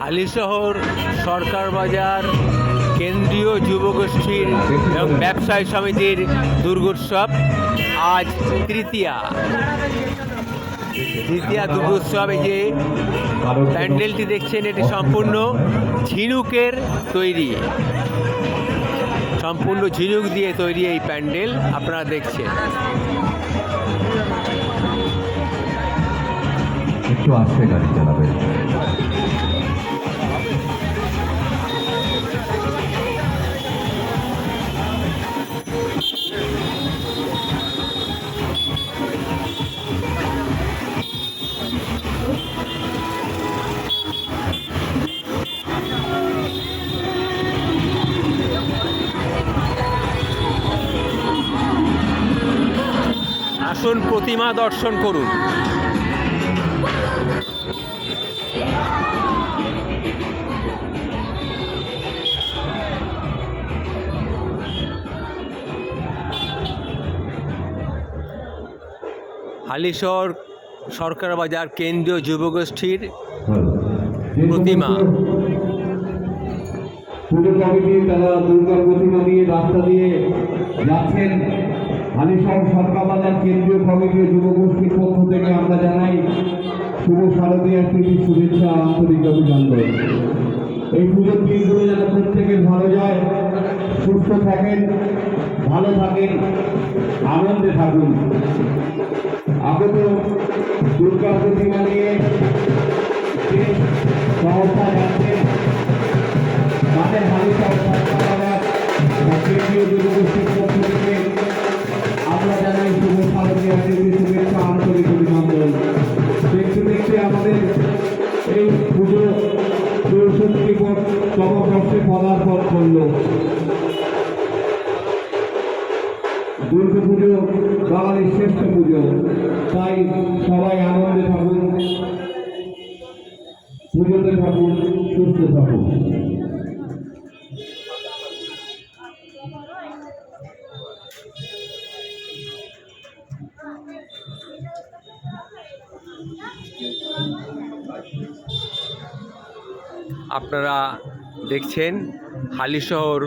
হালিশহর সরকার বাজার, কেন্দ্রীয় যুবগোষ্ঠীর এবং ব্যবসায়ী সমিতির দুর্গোৎসব আজ তৃতীয়া। তৃতীয়া দুর্গোৎসব যে প্যান্ডেলটি দেখছেন, এটি সম্পূর্ণ ঝিনুকের তৈরি। সম্পূর্ণ ঝিনুক দিয়ে তৈরি এই প্যান্ডেল, আপনারা দেখছেন। একটু আস্তে গাড়ি প্রতিমা দর্শন করুন। হালিশহর সরকার বাজার কেন্দ্রীয় যুবগোষ্ঠীর প্রতিমা। পুজো কমিটি তারা দুর্গার প্রতিমা নিয়ে রাস্তা দিয়ে যাচ্ছেন হালিশহর সরকার বাজার কেন্দ্রীয় কমিটি ও যুবগোষ্ঠীর পক্ষ থেকে আমরা জানাই শুভ শারদীয় প্রীতি শুভেচ্ছা আন্তরিক অভিনন্দন। এই পুজোর দিনগুলো যেন প্রত্যেকের ভালো যায়, সুস্থ থাকেন, ভালো থাকেন, আনন্দে থাকুন। আগত দুর্গা প্রতিমা নিয়ে সংস্থা যাচ্ছেন। তমবর্ষে পদার্পণ করল দুর্গা পুজো বাঙালির শ্রেষ্ঠ পুজো। তাই সবাই আনন্দে থাকুন, পুজোতে থাকুন, সুস্থ থাকুন। আপনারা দেখছেন হালিশহর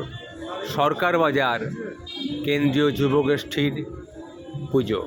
সরকার বাজার কেন্দ্রীয় যুব গোষ্ঠীর পুজো।